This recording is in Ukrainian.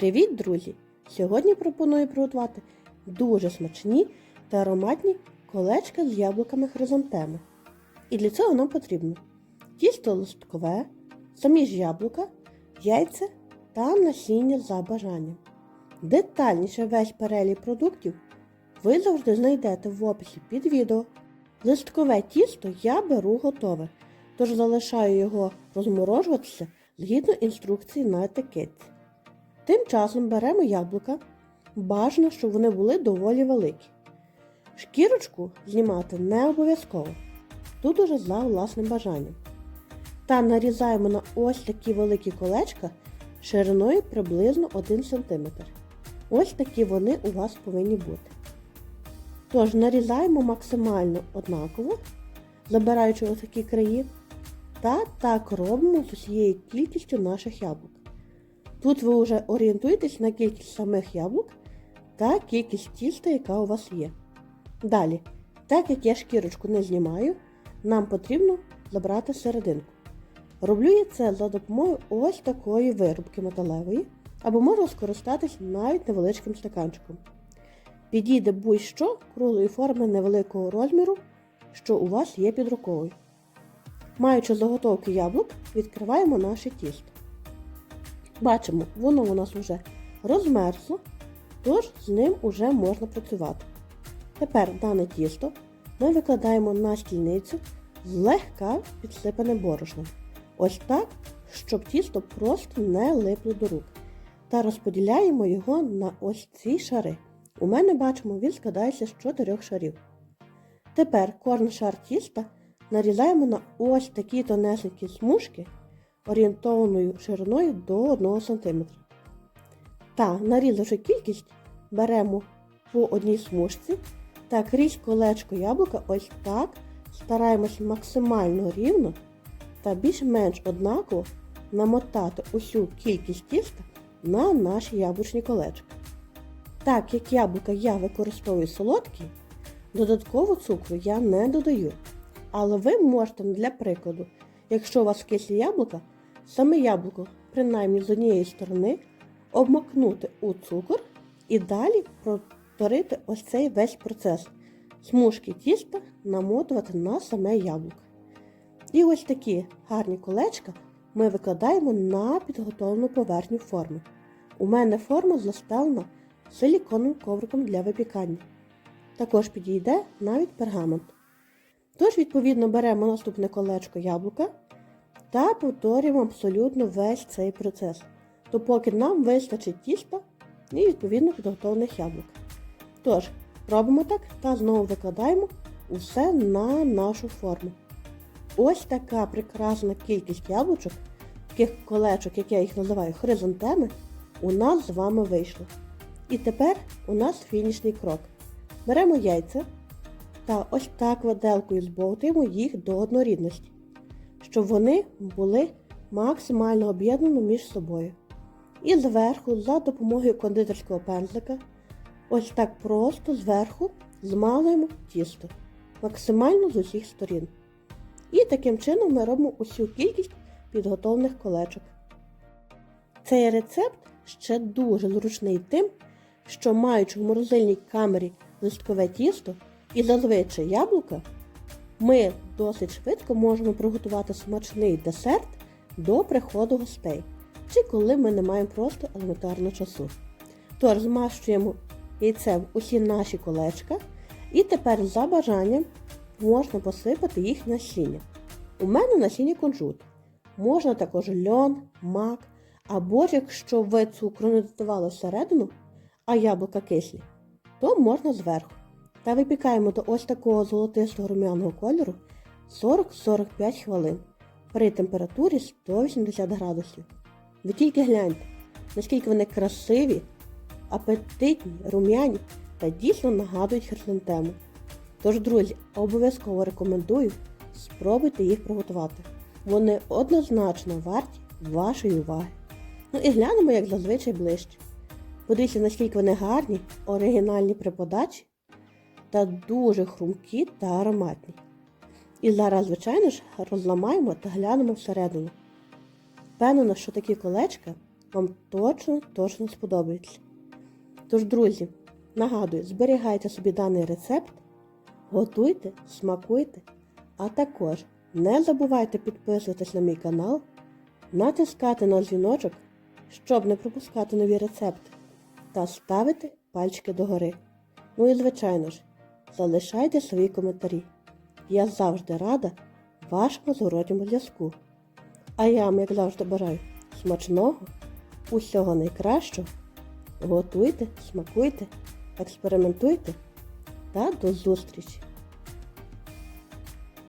Привіт, друзі! Сьогодні пропоную приготувати дуже смачні та ароматні колечка з яблуками хризантеми. І для цього нам потрібно тісто листкове, самі ж яблука, яйця та насіння за бажанням. Детальніше весь перелік продуктів ви завжди знайдете в описі під відео. Листкове тісто я беру готове, тож залишаю його розморожуватися згідно інструкції на етикетці. Тим часом беремо яблука. Бажано, щоб вони були доволі великі. Шкірочку знімати не обов'язково. Тут уже за власним бажанням. Та нарізаємо на ось такі великі колечка шириною приблизно 1 см. Ось такі вони у вас повинні бути. Тож нарізаємо максимально однаково, забираючи ось такі краї. Та так робимо з усією кількістю наших яблук. Тут ви вже орієнтуєтесь на кількість самих яблук та кількість тіста, яка у вас є. Далі, так як я шкірочку не знімаю, нам потрібно забрати серединку. Роблю я це за допомогою ось такої вирубки металевої, або можна скористатись навіть невеличким стаканчиком. Підійде будь-що круглої форми невеликого розміру, що у вас є під рукою. Маючи заготовки яблук, відкриваємо наше тісто. Бачимо, воно у нас вже розмерзло, тож з ним вже можна працювати. Тепер дане тісто ми викладаємо на стільницю злегка підсипане борошном. Ось так, щоб тісто просто не липло до рук. Та розподіляємо його на ось ці шари. У мене бачимо, він складається з чотирьох шарів. Тепер кожен шар тіста нарізаємо на ось такі тонесенькі смужки орієнтованою шириною до 1 см. Та, нарізавши кількість, беремо по одній смужці та крізь колечко яблука ось так стараємось максимально рівно та більш-менш однаково намотати усю кількість тіста на наші яблучні колечка. Так як яблука я використовую солодкі, додатково цукру я не додаю. Але ви можете для прикладу, якщо у вас кислі яблука, саме яблуко, принаймні з однієї сторони, обмакнути у цукор і далі повторити ось цей весь процес. Смужки тіста намотувати на саме яблуко. І ось такі гарні колечка ми викладаємо на підготовлену поверхню форми. У мене форма застелена силіконовим ковриком для випікання. Також підійде навіть пергамент. Тож, відповідно, беремо наступне колечко яблука та повторюємо абсолютно весь цей процес, допоки нам вистачить тіста і відповідно підготовлених яблук. Тож, робимо так та знову викладаємо усе на нашу форму. Ось така прекрасна кількість яблучок, таких колечок, як я їх називаю, хризантеми, у нас з вами вийшло. І тепер у нас фінішний крок. Беремо яйця та ось так виделкою збовтуємо їх до однорідності, щоб вони були максимально об'єднані між собою. І зверху, за допомогою кондитерського пензлика, ось так просто зверху змалуємо тісто максимально з усіх сторін. І таким чином ми робимо усю кількість підготовлених колечок. Цей рецепт ще дуже зручний тим, що маючи в морозильній камері листкове тісто і зазвичай яблука, ми досить швидко можемо приготувати смачний десерт до приходу гостей, чи коли ми не маємо просто елементарно часу. Тож змащуємо яйцем усі наші колечка, і тепер за бажанням можна посипати їх насіння. У мене насіння кунжут. Можна також льон, мак, або якщо ви цукру не додавали всередину, а яблука кислі, то можна зверху. Та випікаємо до ось такого золотистого рум'яного кольору 40-45 хвилин при температурі 180 градусів. Ви тільки гляньте, наскільки вони красиві, апетитні, рум'яні та дійсно нагадують хризантему. Тож, друзі, обов'язково рекомендую спробуйте їх приготувати. Вони однозначно варті вашої уваги. Ну і глянемо, як зазвичай ближче. Подивіться, наскільки вони гарні, оригінальні при подачі та дуже хрумкі та ароматні. І зараз, звичайно ж, розламаємо та глянемо всередину. Впевнена, що такі колечка вам точно точно сподобається. Тож, друзі, нагадую, зберігайте собі даний рецепт, готуйте, смакуйте, а також не забувайте підписуватись на мій канал, натискати на дзвіночок, щоб не пропускати нові рецепти, та ставити пальчики догори. Ну і звичайно ж, залишайте свої коментарі. Я завжди рада вашому зворотньому зв'язку. А я вам, як завжди, бажаю смачного, усього найкращого. Готуйте, смакуйте, експериментуйте та до зустрічі!